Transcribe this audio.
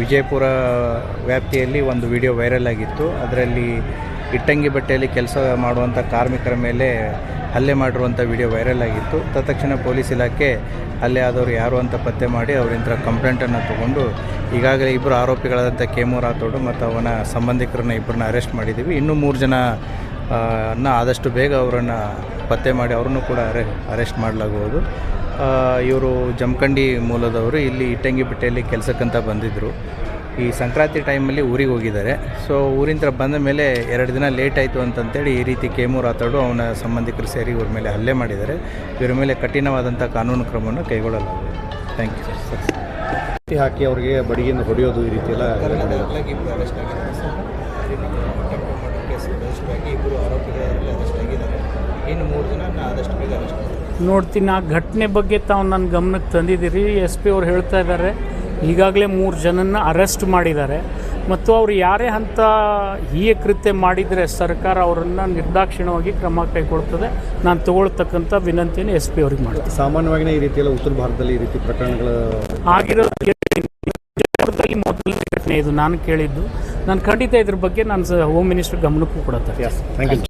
ವಿಜಯಪುರ ವ್ಯಾಪ್ತಿಯಲ್ಲಿ ಒಂದು video viral ಆಗಿತ್ತು. ಅದರಲ್ಲಿ ಇಟ್ಟಂಗಿ ಬಟ್ಟೆಯಲ್ಲಿ ಕೆಲಸ ಮಾಡುವಂಥ ಕಾರ್ಮಿಕರ ಮೇಲೆ ಹಲ್ಲೆ ಮಾಡಿರುವಂಥ ವಿಡಿಯೋ ವೈರಲ್ ಆಗಿತ್ತು. ತತ್ಕ್ಷಣ ಪೊಲೀಸ್ ಇಲಾಖೆ ಹಲ್ಲೆ ಆದವರು ಯಾರು ಅಂತ ಪತ್ತೆ ಮಾಡಿ ಅವರಿಂದ ಕಂಪ್ಲೇಂಟನ್ನು ತಗೊಂಡು ಈಗಾಗಲೇ ಇಬ್ಬರು ಆರೋಪಿಗಳಾದಂಥ ಕೆಮು ರಾಥೋಡು ಮತ್ತು ಅವನ ಸಂಬಂಧಿಕರನ್ನ ಇಬ್ಬರನ್ನ ಅರೆಸ್ಟ್ ಮಾಡಿದ್ದೀವಿ. ಇನ್ನೂ ಮೂರು ಜನ ಆದಷ್ಟು ಬೇಗ ಅವರನ್ನು ಪತ್ತೆ ಮಾಡಿ ಅವ್ರನ್ನೂ ಕೂಡ ಅರೆ, ಅರೆಸ್ಟ್ ಮಾಡಲಾಗುವುದು. ಇವರು ಜಮಖಂಡಿ ಮೂಲದವರು ಇಲ್ಲಿ ಇಟ್ಟಂಗಿ ಬಿಟ್ಟೆಯಲ್ಲಿ ಕೆಲಸಕ್ಕಂತ ಬಂದಿದ್ದರು ಈ ಸಂಕ್ರಾಂತಿ ಟೈಮಲ್ಲಿ ಊರಿಗೆ ಹೋಗಿದ್ದಾರೆ. ಸೊ ಊರಿಂದ ಬಂದ ಮೇಲೆ ಎರಡು ದಿನ ಲೇಟ್ ಆಯಿತು ಅಂತಂತೇಳಿ ಈ ರೀತಿ ಕೇಮೂರ್ ಆತಾಡು ಅವನ ಸಂಬಂಧಿಕರು ಸೇರಿ ಇವ್ರ ಮೇಲೆ ಹಲ್ಲೆ ಮಾಡಿದ್ದಾರೆ. ಇವ್ರ ಮೇಲೆ ಕಠಿಣವಾದಂಥ ಕಾನೂನು ಕ್ರಮವನ್ನು ಕೈಗೊಳ್ಳಲಾಗುವುದು ಥ್ಯಾಂಕ್ ಯು ಸರ್ ಕತ್ತಿ ಹಾಕಿ ಅವರಿಗೆ ಬಡಿಗೆಯಿಂದ ಹೊಡೆಯೋದು ಈ ರೀತಿ ಎಲ್ಲ ಇಬ್ಬರು ಸರ್ ಅರೆಸ್ಟ್ ಆಗಿದ್ದಾರೆ. ಇನ್ನು ಮೂರು ಜನ ಆದಷ್ಟು ಬೇಗ ಅರೆಸ್ಟ್ ನೋಡ್ತೀನಿ. ಆ ಘಟನೆ ಬಗ್ಗೆ ತಾವು ನನ್ನ ಗಮನಕ್ಕೆ ತಂದಿದ್ದೀರಿ. ಎಸ್ ಪಿ ಅವ್ರು ಹೇಳ್ತಾ ಇದ್ದಾರೆ. ಈಗಾಗಲೇ ಮೂರು ಜನನ ಅರೆಸ್ಟ್ ಮಾಡಿದ್ದಾರೆ. ಮತ್ತು ಅವರು ಯಾರೇ ಅಂತ ಹೀಯ ಕೃತ್ಯ ಮಾಡಿದರೆ ಸರ್ಕಾರ ಅವರನ್ನು ನಿರ್ದಾಕ್ಷಿಣ್ಯವಾಗಿ ಕ್ರಮ ಕೈಗೊಳ್ತದೆ. ನಾನು ತಗೊಳ್ತಕ್ಕಂಥ ವಿನಂತಿಯನ್ನು ಎಸ್ ಪಿ ಅವ್ರಿಗೆ ಮಾಡ್ತೀನಿ. ಸಾಮಾನ್ಯವಾಗಿ ಈ ರೀತಿಯೆಲ್ಲ ಉತ್ತರ ಭಾರತದಲ್ಲಿ ಈ ರೀತಿ ಪ್ರಕರಣಗಳು ಆಗಿರೋದು ಮೊದಲ ಘಟನೆ ಇದು. ನಾನು ಕೇಳಿದ್ದು. ನಾನು ಖಂಡಿತ ಇದ್ರ ಬಗ್ಗೆ ನಾನು ಹೋಮ್ ಮಿನಿಸ್ಟರ್ ಗಮನಕ್ಕೂ ಕೊಡುತ್ತೆ ಥ್ಯಾಂಕ್ ಯು